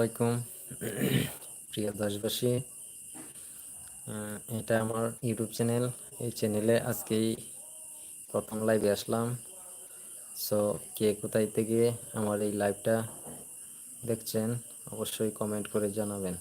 আলাইকুম। প্রিয় দেশবাসী এটা আমার ইউটিউব চ্যানেল। এই চ্যানেলে আজকেই প্রথম লাইভে আসলাম। সো কে কোথায় থেকে আমার এই লাইভটা দেখছেন, অবশ্যই কমেন্ট করে জানাবেন।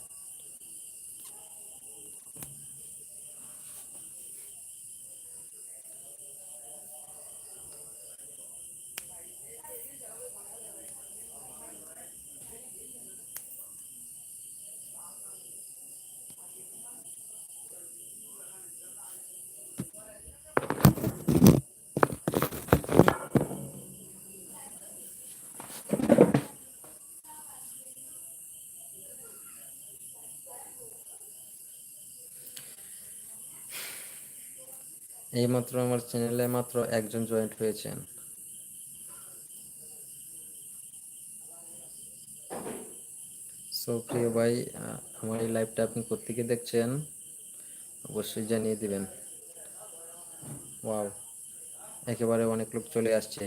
এইমাত্র আমার চ্যানেলে মাত্র একজন জয়েন্ট হয়েছেন। সো প্রিয় ভাই আমার এই লাইভটা আপনি কোথেকে দেখছেন? অবশ্যই জানিয়ে দিবেন। ওয়াও একেবারে অনেক লোক চলে আসছে।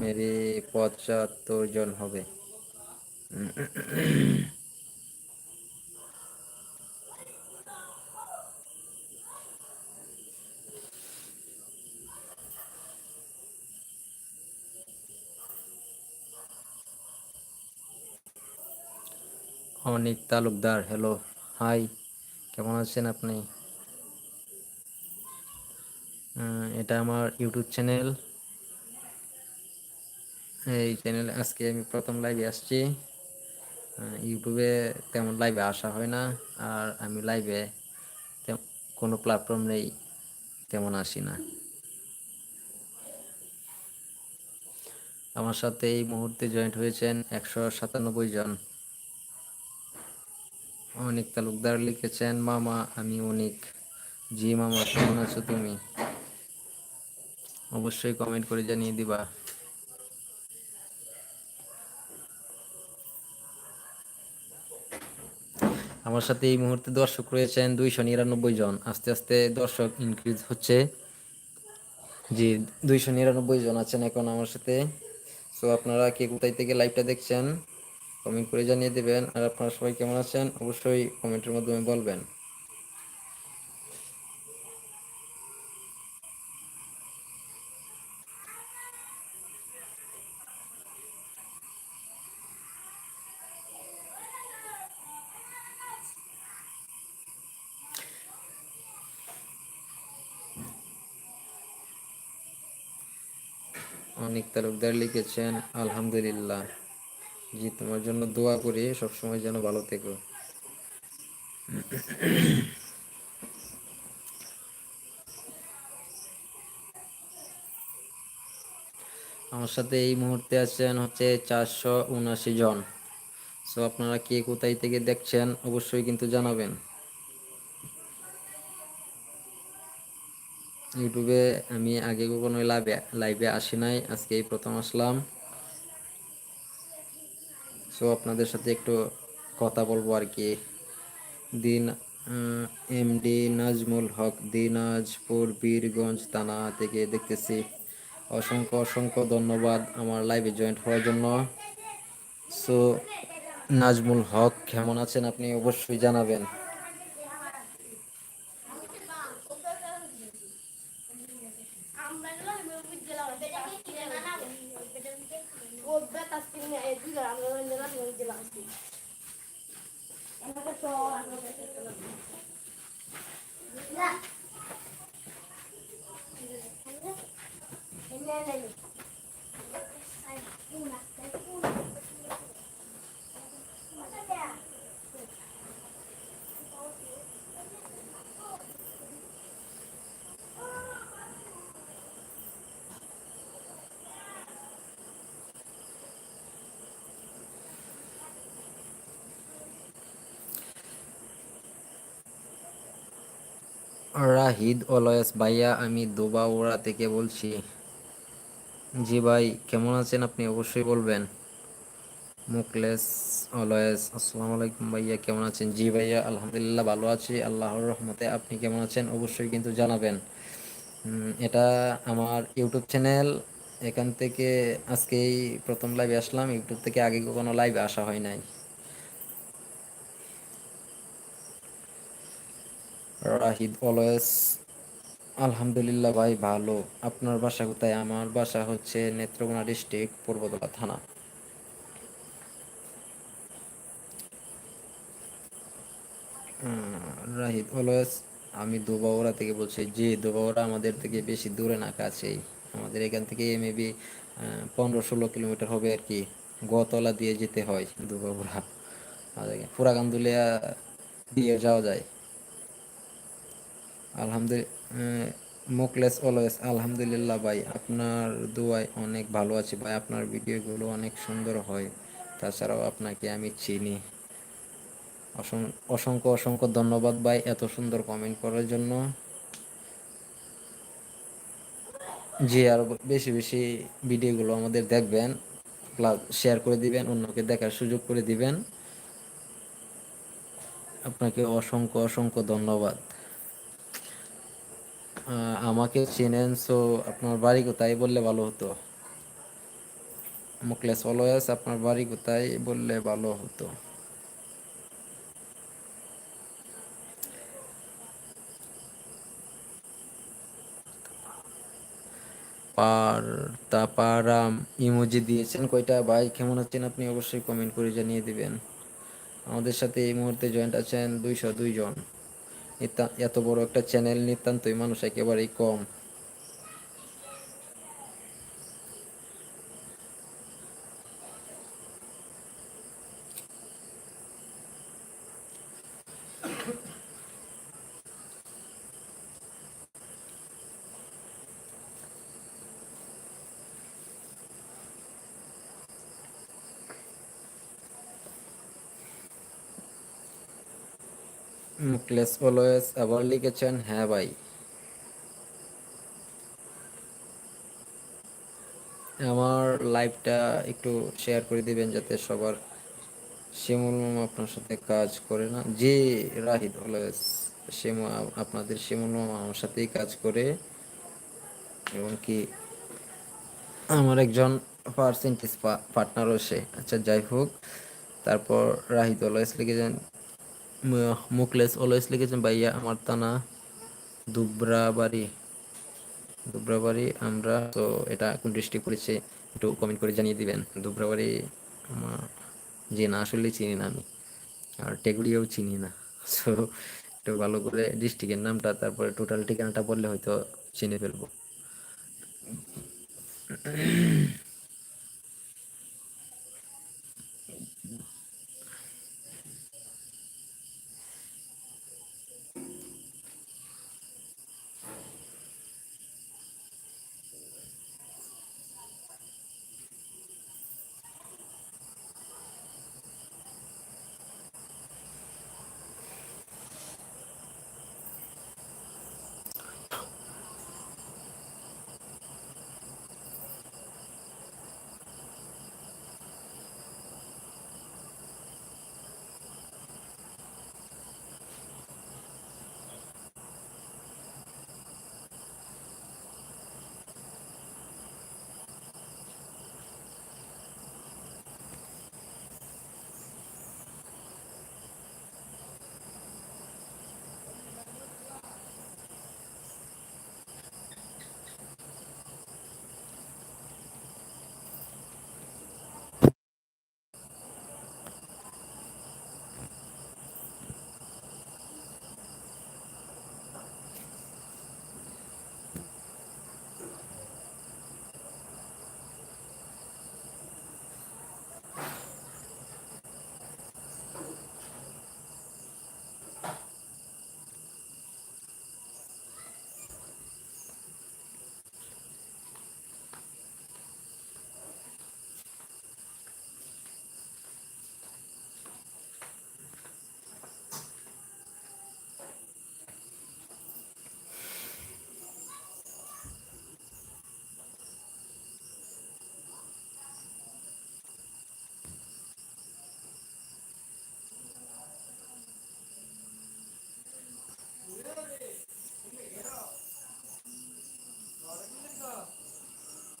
মেবি পঁচাত্তর জন হবে। অনিক তালুকদার। হ্যালো হাই কেমন আছেন আপনি? এটা আমার ইউটিউব চ্যানেল। এই চ্যানেলে আজকে আমি প্রথম লাইভে আসছি। ইউটিউবে তেমন লাইভে আসা হয় না, আর আমি লাইভে কোনো প্ল্যাটফর্ম নেই, তেমন আসি না। আমার সাথে এই মুহূর্তে জয়েন্ট হয়েছেন একশো সাতানব্বই জন। অনেক তালুকদার লিখেছেন, মামা, আমি অনেক। জি, মামা, কেমন আছো তুমি? অবশ্যই কমেন্ট করে জানিয়ে দিবা। আমার সাথে এই মুহূর্তে দর্শক রয়েছেন দুইশো নিরানব্বই জন। আস্তে আস্তে দর্শক ইনক্রিজ হচ্ছে। জি, দুইশো নিরানব্বই জন আছেন এখন আমার সাথে। সো আপনারা কে কোথায় থেকে লাইভটা দেখছেন? কমেন্ট করে জানিয়ে দেবেন। আর আপনারা সবাই কেমন আছেন? অবশ্যই কমেন্টের মাধ্যমে বলবেন। অনেক তালুকদার লিখেছেন, আলহামদুলিল্লাহ। জি তোমার জন্য দোয়া করি, সবসময় যেন ভালো থেকো। আমার সাথে এই মুহূর্তে আছেন হচ্ছে চারশো উনআশি জন। সো আপনারা কে কোথায় থেকে দেখছেন, অবশ্যই কিন্তু জানাবেন। ইউটিউবে আমি আগে কখনো লাইভে লাইভে আসি নাই আজকে এই প্রথম আসলাম। সো আপনাদের সাথে একটু কথা বলব আর কি। দিন এমডি নাজমুল হক, দিনাজপুর, বীরগঞ্জ, থানা থেকে দেখতেছি। অসংখ্য অসংখ্য ধন্যবাদ আমার লাইভে জয়েন্ট হওয়ার জন্য। সো নাজমুল হক, কেমন আছেন আপনি? অবশ্যই জানাবেন। gila, ang gawin nila ng gila kasi. Ano ba to? Ano ba ito? Gila! Gila! Rahid always ভাইয়া, আমি ওড়া থেকে বলছি। জি ভাই, কেমন আছেন আপনি? অবশ্যই বলবেন। মুকলেস অলয়েস আসসালামু আলাইকুম ভাইয়া, কেমন আছেন? জি ভাইয়া, আলহামদুলিল্লাহ ভালো আছি। আল্লাহর রহমতে আপনি কেমন আছেন? অবশ্যই কিন্তু জানাবেন। এটা আমার ইউটিউব চ্যানেল। এখান থেকে আজকেই প্রথম লাইভে আসলাম। ইউটিউব থেকে আগে কখনো লাইভে আসা হয় নাই। রাহিদ অলওয়েজ, আলহামদুলিল্লাহ ভাই, ভালো। আপনার বাসা কোথায়? আমার বাসা হচ্ছে নেত্রকোনা ডিস্ট্রিক্ট, পূর্বতলা থানা। রাহিদ অলওয়েজ, আমি দুবাওরা থেকে বলছি। জি দুবাওরা আমাদের থেকে বেশি দূরে না, কাছেই। আমাদের এখান থেকে মেবি পনেরো ষোলো কিলোমিটার হবে আর কি। গতলা দিয়ে যেতে হয় দুবাওরা পুরাকান্দুলিয়া দিয়ে যাওয়া যায়। আলহামদুলিল্লাহ, মোকলেস অলওয়েজ, আলহামদুলিল্লাহ ভাই, আপনার দোয়ায় অনেক ভালো আছি ভাই, আপনার ভিডিওগুলো অনেক সুন্দর হয়, তাছাড়াও আপনাকে আমি চিনি। অসংখ্য অসংখ্য ধন্যবাদ ভাই, এত সুন্দর কমেন্ট করার জন্য। জি, আর বেশি বেশি ভিডিওগুলো আমাদের দেখবেন প্লাস শেয়ার করে দিবেন, অন্যকে দেখার সুযোগ করে দিবেন। আপনাকে অসংখ্য অসংখ্য ধন্যবাদ। আমাকে চেনেন সো আপনার বাড়ি কোথায় বললে ভালো হতো? মুকলেস অলওয়েস আপনার বাড়ি কোথায় বললে ভালো হতো? পার তাপারাম ইমোজি দিয়েছেন কয়টা? ভাই, কেমন আছেন আপনি? অবশ্যই কমেন্ট করে জানিয়ে দিবেন। আমাদের সাথে এই মুহূর্তে জয়েন্ট আছেন দুইশো দুইজন এত বড় একটা চ্যানেল নিতান্তই মানুষ একেবারেই কম। মুকলেস অলওয়েজ আবার লিখেছেন হ্যাঁ ভাই। আমার লাইভটা একটু শেয়ার করে দিবেন যাতে সবার শিমুল মামা আপনার সাথে কাজ করে না। জি, রাহিদ অলওয়েজ শিমু, আপনাদের শিমুল মামা আমার সাথেই কাজ করে। এবং কি, আমার একজন পার্সেন্টেজ পার্টনারও সে। আচ্ছা যাই হোক, তারপর রাহিদ অলওয়েজ লিখেছেন মুকলেস অলওয়েজ লিখেছেন, ভাইয়া, আমার তানা দুব্রাবাড়ি। দুব্রাবাড়ি আমরা, তো এটা কোন ডিস্ট্রিক্ট পড়েছে একটু কমেন্ট করে জানিয়ে দিবেন। দুব্রাবাড়ি আমার যে না আসলে চিনি না আমি। আর টেগুড়িও চিনি না। সো একটু ভালো করে ডিস্ট্রিক্টের নামটা, তারপরে টোটাল ঠিকানাটা বললে হয়তো চিনে ফেলব।